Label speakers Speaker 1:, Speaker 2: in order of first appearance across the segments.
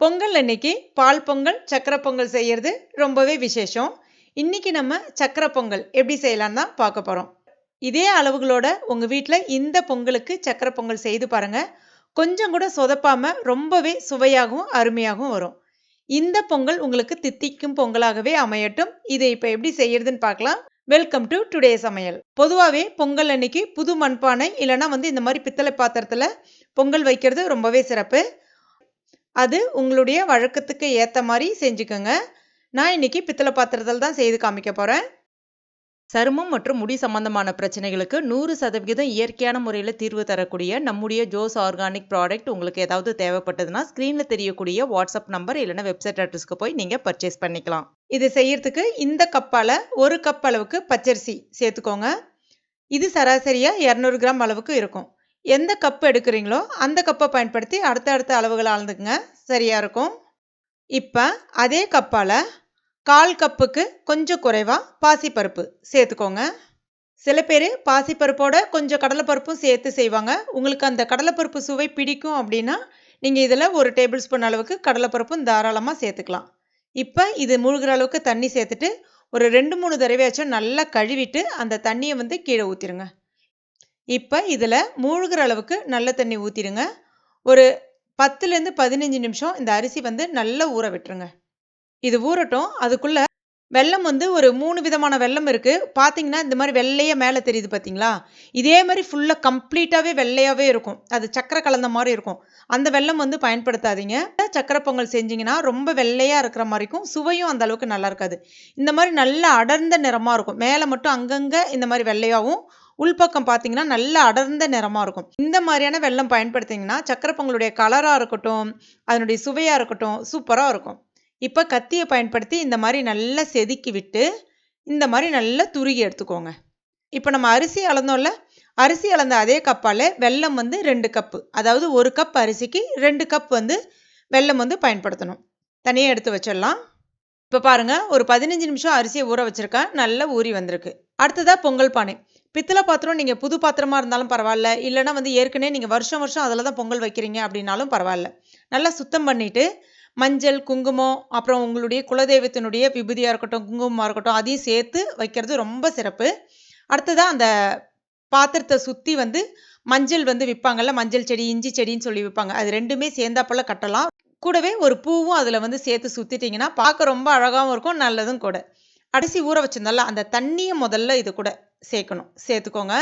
Speaker 1: பொங்கல் அன்னைக்கு பால் பொங்கல் சக்கரை பொங்கல் செய்கிறது ரொம்பவே விசேஷம். இன்னைக்கு நம்ம சக்கரை பொங்கல் எப்படி செய்யலான்னு தான் பார்க்க போகிறோம் இதே அளவுகளோட உங்கள் வீட்டில் இந்த பொங்கலுக்கு சக்கரை பொங்கல் செய்து பாருங்கள் கொஞ்சம் கூட சொதப்பாமல் ரொம்பவே சுவையாகவும் அருமையாகவும் வரும். இந்த பொங்கல் உங்களுக்கு தித்திக்கும் பொங்கலாகவே அமையட்டும். இதை இப்போ எப்படி செய்யறதுன்னு பார்க்கலாம். வெல்கம் டு டுடே சமையல். பொதுவாகவே பொங்கல் அன்னைக்கு புது மண்பானை இல்லைன்னா வந்து இந்த மாதிரி பித்தளை பாத்திரத்தில் பொங்கல் வைக்கிறது ரொம்பவே சிறப்பு. அது உங்களுடைய வழக்கத்துக்கு ஏற்ற மாதிரி செஞ்சுக்கோங்க. நான் இன்னைக்கு பித்தளை பாத்திரத்தில் தான் செய்து காமிக்க போகிறேன் சருமம் மற்றும் முடி சம்பந்தமான பிரச்சனைகளுக்கு நூறு சதவிகிதம் இயற்கையான முறையில் தீர்வு தரக்கூடிய நம்முடைய ஜோஸ் ஆர்கானிக் ப்ராடக்ட் உங்களுக்கு ஏதாவது தேவைப்பட்டதுன்னா ஸ்க்ரீனில் தெரியக்கூடிய வாட்ஸ்அப் நம்பர் இல்லைன்னா வெப்சைட் அட்ரஸ்க்கு போய் நீங்கள் பர்ச்சேஸ் பண்ணிக்கலாம். இது செய்யறதுக்கு இந்த கப்பால் ஒரு கப் அளவுக்கு பச்சரிசி சேர்த்துக்கோங்க. இது சராசரியாக இரநூறு கிராம் அளவுக்கு இருக்கும். எந்த கப் எடுக்கிறீங்களோ அந்த கப்பை பயன்படுத்தி அடுத்த அடுத்த அளந்துக்குங்க. சரியாக இருக்கும். இப்போ அதே கப்பால் கால் கப்புக்கு கொஞ்சம் குறைவாக பாசிப்பருப்பு சேர்த்துக்கோங்க. சில பேர் பாசிப்பருப்போட கொஞ்சம் கடலைப்பருப்பும் சேர்த்து செய்வாங்க. உங்களுக்கு அந்த கடலைப்பருப்பு சுவை பிடிக்கும் அப்படின்னா நீங்கள் இதில் ஒரு டேபிள் ஸ்பூன் அளவுக்கு கடலைப்பருப்பும் தாராளமாக சேர்த்துக்கலாம். இப்போ இது மூழ்கிற அளவுக்கு தண்ணி சேர்த்துட்டு ஒரு ரெண்டு மூணு தடவையாச்சும் நல்லா கழுவிட்டு அந்த தண்ணியை வந்து கீழே ஊற்றிடுங்க இப்போ இதில் மூழ்கிற அளவுக்கு நல்ல தண்ணி ஊற்றிடுங்க ஒரு பத்துலேருந்து பதினஞ்சு நிமிஷம் இந்த அரிசி வந்து நல்லா ஊற விட்டுருங்க. இது ஊறட்டும். அதுக்குள்ளே வெள்ளம் வந்து ஒரு மூணு விதமான வெள்ளம் இருக்குது பார்த்தீங்கன்னா இந்த மாதிரி வெள்ளையாக மேலே தெரியுது பார்த்தீங்களா இதே மாதிரி ஃபுல்லாக கம்ப்ளீட்டாகவே வெள்ளையாகவே இருக்கும். அது சக்கரை கலந்த மாதிரி இருக்கும். அந்த வெள்ளம் வந்து பயன்படுத்தாதீங்க. சக்கரை பொங்கல் செஞ்சிங்கன்னா ரொம்ப வெள்ளையாக இருக்கிற மாதிரி இருக்கும் சுவையும் அந்த அளவுக்கு நல்லா இருக்காது. இந்த மாதிரி நல்லா அடர்ந்த நிறமாக இருக்கும். மேலே மட்டும் அங்கங்கே இந்த மாதிரி வெள்ளையாகவும் உள்பக்கம் பார்த்தீங்கன்னா நல்ல அடர்ந்த நிறமாக இருக்கும். இந்த மாதிரியான வெள்ளம் பயன்படுத்திங்கன்னா சக்கரை பொங்கலுடைய கலராக இருக்கட்டும் அதனுடைய சுவையாக இருக்கட்டும் சூப்பராக இருக்கும். இப்போ கத்தியை பயன்படுத்தி இந்த மாதிரி நல்லா செதுக்கி விட்டு இந்த மாதிரி நல்லா துருகி எடுத்துக்கோங்க. இப்போ நம்ம அரிசி அளந்தோம்ல அரிசி அளந்த அதே கப்பால் வெல்லம் வந்து ரெண்டு கப்பு அதாவது ஒரு கப் அரிசிக்கு ரெண்டு கப் வந்து வெல்லம் வந்து பயன்படுத்தணும். தனியாக எடுத்து வச்சிடலாம். இப்போ பாருங்கள் ஒரு பதினஞ்சு நிமிஷம் அரிசியை ஊற வச்சுருக்கேன் நல்லா ஊறி வந்திருக்கு. அடுத்ததாக பொங்கல் பானை. பித்தளை பாத்திரம் நீங்கள் புது பாத்திரமாக இருந்தாலும் பரவாயில்ல. இல்லைனா வந்து ஏற்கனவே நீங்கள் வருஷம் வருஷம் அதில் தான் பொங்கல் வைக்கிறீங்க அப்படின்னாலும் பரவாயில்ல. நல்லா சுத்தம் பண்ணிவிட்டு மஞ்சள் குங்குமம் அப்புறம் உங்களுடைய குலதெய்வத்தினுடைய விபூதியாக இருக்கட்டும் குங்குமமாக இருக்கட்டும் அதையும் சேர்த்து வைக்கிறது ரொம்ப சிறப்பு. அடுத்ததாக அந்த பாத்திரத்தை சுற்றி வந்து மஞ்சள் வந்து விற்பாங்கல்ல மஞ்சள் செடி இஞ்சி செடின்னு சொல்லி விற்பாங்க. அது ரெண்டுமே சேர்ந்தாப்போல கட்டலாம். கூடவே ஒரு பூவும் அதில் வந்து சேர்த்து சுற்றிட்டிங்கன்னா பார்க்க ரொம்ப அழகாகவும் இருக்கும் நல்லதும் கூட. அரிசி ஊற வச்சிருந்தால அந்த தண்ணியை முதல்ல இது கூட சேர்க்கணும். சேர்த்துக்கோங்க.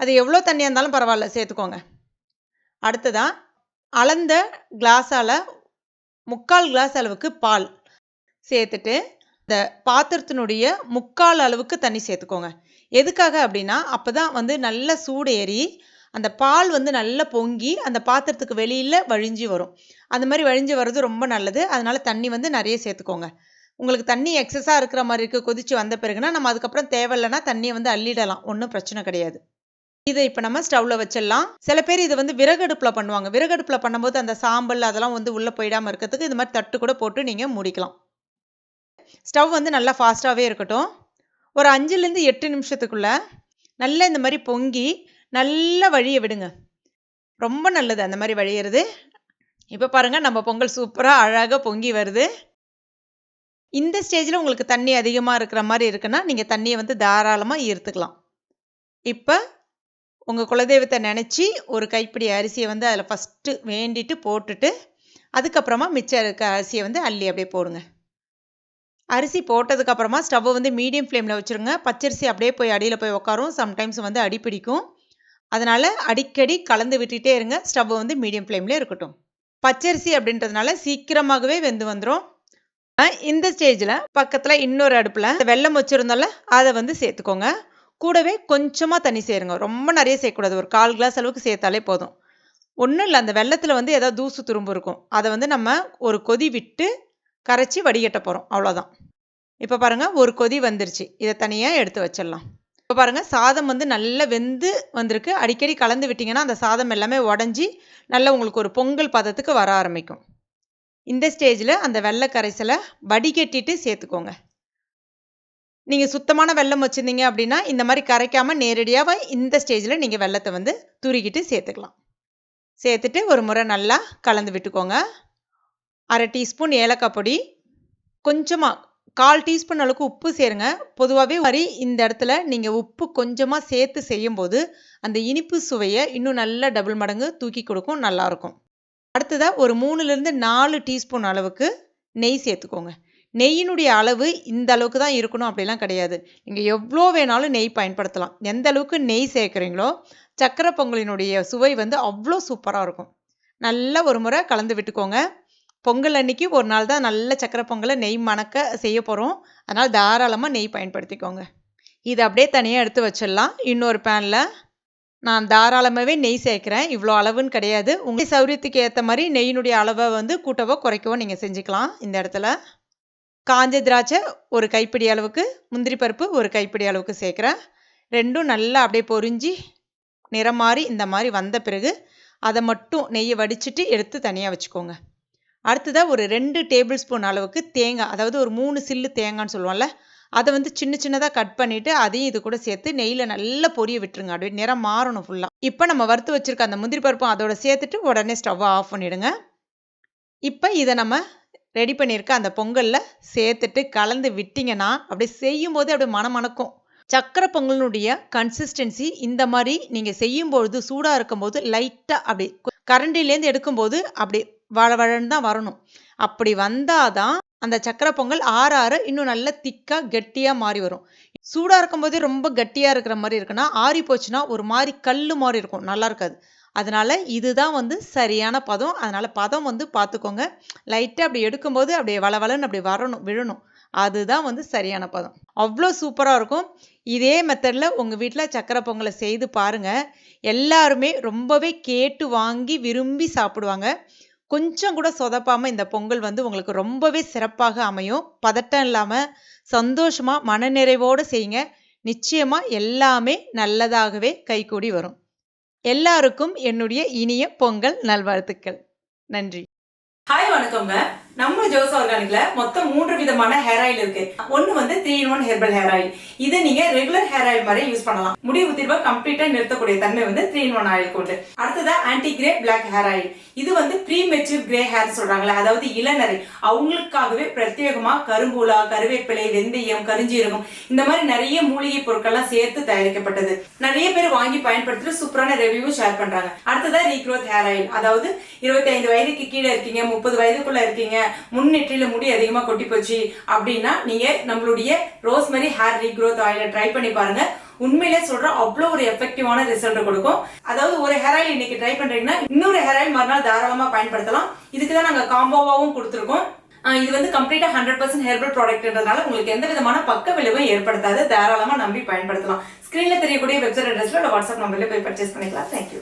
Speaker 1: அது எவ்வளோ தண்ணியாக இருந்தாலும் பரவாயில்ல சேர்த்துக்கோங்க. அடுத்ததான் அளந்த கிளாஸால் முக்கால் கிளாஸ் அளவுக்கு பால் சேர்த்துட்டு இந்த பாத்திரத்தினுடைய முக்கால் அளவுக்கு தண்ணி சேர்த்துக்கோங்க. எதுக்காக அப்படின்னா அப்போ தான் வந்து நல்ல சூடு ஏறி அந்த பால் வந்து நல்லா பொங்கி அந்த பாத்திரத்துக்கு வெளியில் வழிஞ்சு வரும். அந்த மாதிரி வழிஞ்சு வர்றது ரொம்ப நல்லது. அதனால் தண்ணி வந்து நிறைய சேர்த்துக்கோங்க. உங்களுக்கு தண்ணி எக்ஸஸாக இருக்கிற மாதிரி இருக்குது கொதித்து வந்த பிறகுனா நம்ம அதுக்கப்புறம் தேவையில்லைன்னா தண்ணியை வந்து அள்ளிடலாம். ஒன்றும் பிரச்சனை கிடையாது. இதை இப்போ நம்ம ஸ்டவ்வில் வச்சிடலாம். சில பேர் இதை வந்து விறகடுப்பில் பண்ணுவாங்க. விறகடுப்பில் பண்ணும்போது அந்த சாம்பல் அதெல்லாம் வந்து உள்ளே போயிடாமல் இருக்கிறதுக்கு இந்த மாதிரி தட்டு கூட போட்டு நீங்கள் முடிக்கலாம். ஸ்டவ் வந்து நல்லா ஃபாஸ்ட்டாகவே இருக்கட்டும். ஒரு அஞ்சுலேருந்து எட்டு நிமிஷத்துக்குள்ளே நல்லா இந்த மாதிரி பொங்கி நல்லா வழியை விடுங்க. ரொம்ப நல்லது அந்த மாதிரி வழியிறது. இப்போ பாருங்கள் நம்ம பொங்கல் சூப்பராக அழகாக பொங்கி வருது. இந்த ஸ்டேஜில் உங்களுக்கு தண்ணி அதிகமாக இருக்கிற மாதிரி இருக்குன்னா நீங்கள் தண்ணியை வந்து தாராளமாக ஈர்த்துக்கலாம். இப்போ உங்கள் குலதெய்வத்தை நினச்சி ஒரு கைப்பிடி அரிசியை வந்து அதில் ஃபஸ்ட்டு வேண்டிட்டு போட்டுட்டு அதுக்கப்புறமா மிச்சம் இருக்க அரிசியை வந்து அள்ளி அப்படியே போடுங்க. அரிசி போட்டதுக்கப்புறமா ஸ்டவ்வை வந்து மீடியம் ஃப்ளேமில் வச்சுருங்க. பச்சரிசி அப்படியே போய் அடியில் போய் உட்காரும் சம்டைம்ஸ் வந்து அடி பிடிக்கும். அதனால் அடிக்கடி கலந்து விட்டுட்டே இருங்க. ஸ்டவ் வந்து மீடியம் ஃப்ளேம்லேயே இருக்கட்டும். பச்சரிசி அப்படின்றதுனால சீக்கிரமாகவே வெந்து வந்துடும் இந்த ஸ்டேஜில் பக்கத்தில் இன்னொரு அடுப்பில் வெள்ளம் வச்சுருந்தோம்ல அதை வந்து சேர்த்துக்கோங்க. கூடவே கொஞ்சமாக தண்ணி சேருங்க. ரொம்ப நிறைய சேர்க்கக்கூடாது. ஒரு கால் கிளாஸ் அளவுக்கு சேர்த்தாலே போதும். ஒன்றும் இல்லை அந்த வெள்ளத்தில் வந்து ஏதாவது தூசு துரும்பு இருக்கும். அதை வந்து நம்ம ஒரு கொதி விட்டு கரைச்சி வடிகட்ட போகிறோம் அவ்வளோதான் இப்போ பாருங்கள் ஒரு கொதி வந்துருச்சு. இதை தனியாக எடுத்து வச்சிடலாம். இப்போ பாருங்கள் சாதம் வந்து நல்லா வெந்து வந்திருக்கு. அடிக்கடி கலந்து விட்டிங்கன்னா அந்த சாதம் எல்லாமே உடஞ்சி நல்லா உங்களுக்கு ஒரு பொங்கல் பதத்துக்கு வர ஆரம்பிக்கும். இந்த ஸ்டேஜில் அந்த வெள்ளை கரைசலை வடிகட்டிட்டு சேர்த்துக்கோங்க. நீங்கள் சுத்தமான வெள்ளம் வச்சுருந்தீங்க அப்படின்னா இந்த மாதிரி கரைக்காமல் நேரடியாக இந்த ஸ்டேஜில் நீங்கள் வெள்ளத்தை வந்து துருக்கிட்டு சேர்த்துக்கலாம். சேர்த்துட்டு ஒரு முறை நல்லா கலந்து விட்டுக்கோங்க. அரை டீஸ்பூன் ஏலக்காய் பொடி கொஞ்சமாக கால் டீஸ்பூன் அளவுக்கு உப்பு சேருங்க. பொதுவாகவே வரி இந்த இடத்துல நீங்கள் உப்பு கொஞ்சமாக சேர்த்து செய்யும்போது அந்த இனிப்பு சுவையை இன்னும் நல்லா டபுள் மடங்கு தூக்கி கொடுக்கும் நல்லாயிருக்கும் அடுத்ததாக ஒரு மூணுலேருந்து நாலு டீஸ்பூன் அளவுக்கு நெய் சேர்த்துக்கோங்க. நெய்யினுடைய அளவு இந்த அளவுக்கு தான் இருக்கணும் அப்படிலாம் கிடையாது. நீங்கள் எவ்வளோ வேணாலும் நெய் பயன்படுத்தலாம். எந்த அளவுக்கு நெய் சேர்க்குறீங்களோ சக்கரை பொங்கலினுடைய சுவை வந்து அவ்வளோ சூப்பராக இருக்கும். நல்லா ஒரு முறை கலந்து விட்டுக்கோங்க. பொங்கல் அன்னைக்கு ஒரு நாள் தான் நல்ல சக்கரை பொங்கலை நெய் மணக்க செய்ய போகிறோம் அதனால் தாராளமாக நெய் பயன்படுத்திக்கோங்க. இதை அப்படியே தனியாக எடுத்து வச்சிடலாம். இன்னொரு பேனில் நான் தாராளமாகவே நெய் சேர்க்குறேன். இவ்வளோ அளவுன்னு கிடையாது. உங்கள் சௌரியத்துக்கு ஏற்ற மாதிரி நெய்யினுடைய அளவை வந்து கூட்டவோ குறைக்கவோ நீங்கள் செஞ்சுக்கலாம் இந்த இடத்துல. காஞ்ச திராட்சை ஒரு கைப்பிடி அளவுக்கு முந்திரி பருப்பு ஒரு கைப்பிடி அளவுக்கு சேர்க்குறேன். ரெண்டும் நல்லா அப்படியே பொரிஞ்சு நிறம் மாறி இந்த மாதிரி வந்த பிறகு அதை மட்டும் நெய்யை வடிச்சிட்டு எடுத்து தனியாக வச்சுக்கோங்க. அடுத்ததாக ஒரு ரெண்டு டேபிள் ஸ்பூன் அளவுக்கு தேங்காய் அதாவது ஒரு மூணு சில்லு தேங்காய்னு சொல்லுவோம்ல அதை வந்து சின்ன சின்னதாக கட் பண்ணிவிட்டு அதையும் இது கூட சேர்த்து நெய்யில் நல்லா பொரிய விட்டுருங்க. அப்படியே நிறம் மாறணும் ஃபுல்லாக இப்போ நம்ம வறுத்து வச்சுருக்க அந்த முந்திரி பருப்பும் அதோட சேர்த்துட்டு உடனே ஸ்டவ்வை ஆஃப் பண்ணிவிடுங்க இப்போ இதை நம்ம ரெடி பண்ணியிருக்க அந்த பொங்கலில் சேர்த்துட்டு கலந்து விட்டிங்கன்னா அப்படியே செய்யும் போதே அப்படியே மனமணக்கும் சக்கரை பொங்கலினுடைய கன்சிஸ்டன்சி இந்த மாதிரி நீங்கள் செய்யும்பொழுது சூடாக இருக்கும்போது லைட்டாக அப்படி கரண்டிலேருந்து எடுக்கும்போது அப்படி வள வழன்னு தான் வரணும். அப்படி வந்தால் தான் அந்த சக்கரை பொங்கல் ஆற ஆற இன்னும் நல்ல திக்காக கெட்டியாக மாறி வரும். சூடாக இருக்கும்போதே ரொம்ப கட்டியாக இருக்கிற மாதிரி இருக்குன்னா ஆறி போச்சுன்னா ஒரு மாதிரி கல் மாதிரி இருக்கும். நல்லா இருக்காது. அதனால் இதுதான் வந்து சரியான பதம். அதனால் பதம் வந்து பார்த்துக்கோங்க லைட்டாக அப்படி எடுக்கும்போது அப்படியே வளவளன்னு அப்படி வரணும் விழணும். அதுதான் வந்து சரியான பதம். அவ்வளோ சூப்பராக இருக்கும். இதே மெத்தடில் உங்கள் வீட்டில் சக்கரை பொங்கலை செய்து பாருங்கள் எல்லாருமே ரொம்பவே கேட்டு வாங்கி விரும்பி சாப்பிடுவாங்க. கொஞ்சம் கூட சொதப்பாமல் இந்த பொங்கல் வந்து உங்களுக்கு ரொம்பவே சிறப்பாக அமையும். பதட்டம் இல்லாமல் சந்தோஷமாக மனநிறைவோடு செய்யுங்க. நிச்சயமாக எல்லாமே நல்லதாகவே கைகூடி வரும். எல்லாருக்கும் என்னுடைய இனிய பொங்கல் நல்வாழ்த்துக்கள். நன்றி.
Speaker 2: ஹாய் வணக்கங்க நம்ம ஜோஸ் ஆர்கானிக்ல மொத்தம் மூன்று விதமான ஹேர் ஆயில் இருக்கு. ஒன்னு வந்து three in one herbal hair oil இதை நீங்க ரெகுலர் ஹேர் ஆயில் மாதிரி யூஸ் பண்ணலாம். முடி உதிர்வை கம்ப்ளீட்டா நிறுத்தக்கூடிய தன்மை வந்து த்ரீ இன் ஒன் ஆயில் கொண்டு. அடுத்ததா anti grey black hair oil இது வந்து ப்ரீ மெச்சூர் கிரே ஹேர் சொல்றாங்களே அதாவது இளநரை. அவங்களுக்காகவே பிரத்யேகமா கரும்பூலா கருவேப்பிலை வெந்தயம் கருஞ்சீரகம் இந்த மாதிரி நிறைய மூலிகை பொருட்கள்லாம் சேர்த்து தயாரிக்கப்பட்டது. நிறைய பேர் வாங்கி பயன்படுத்திட்டு சூப்பரான ரிவ்யூ ஷேர் பண்றாங்க. அடுத்ததா ரீக்ரோத் ஹேர் ஆயில் அதாவது இருபத்தி ஐந்து வயதுக்கு கீழே இருக்கீங்க முப்பது வயதுக்குள்ள இருக்கீங்க முன்னெற்றில முடி அதிகமா கொட்டி போச்சு அப்படின்னா நீங்க நம்மளுடைய ரோஸ்மெரி ஹேர் ரீக்ரோத் ஆயிலை ட்ரை பண்ணி பாருங்க. உண்மையிலே சொல்ற அவ்வளோ ஒரு எஃபெக்டிவான ரிசல்ட் கொடுக்கும். அதாவது ஒரு ஹேர் ஆயில் இன்னைக்கு ட்ரை பண்றீங்கன்னா இன்னொரு ஹேர் ஆயில் மறுநாள் தாராளமா பயன்படுத்தலாம். இதுக்கு தான் நாங்க காம்போவாவும் கொடுத்துருக்கோம். இது வந்து கம்ப்ளீட்டா ஹண்ட்ரட் பர்சன்ட் ஹெர்பல் ப்ராடக்ட்ன்றதுனால உங்களுக்கு எந்த விதமான பக்க விளைவும் ஏற்படுத்தாது. தாராளமா நம்பி பயன்படுத்தலாம். ஸ்கிரீன்ல தெரியக்கூடிய வெப்சைட் அட்ரஸ்ல வாட்ஸ்அப் நம்பர்ல போய் பர்ச்சேஸ் பண்ணிக்கலாம். தேங்க்யூ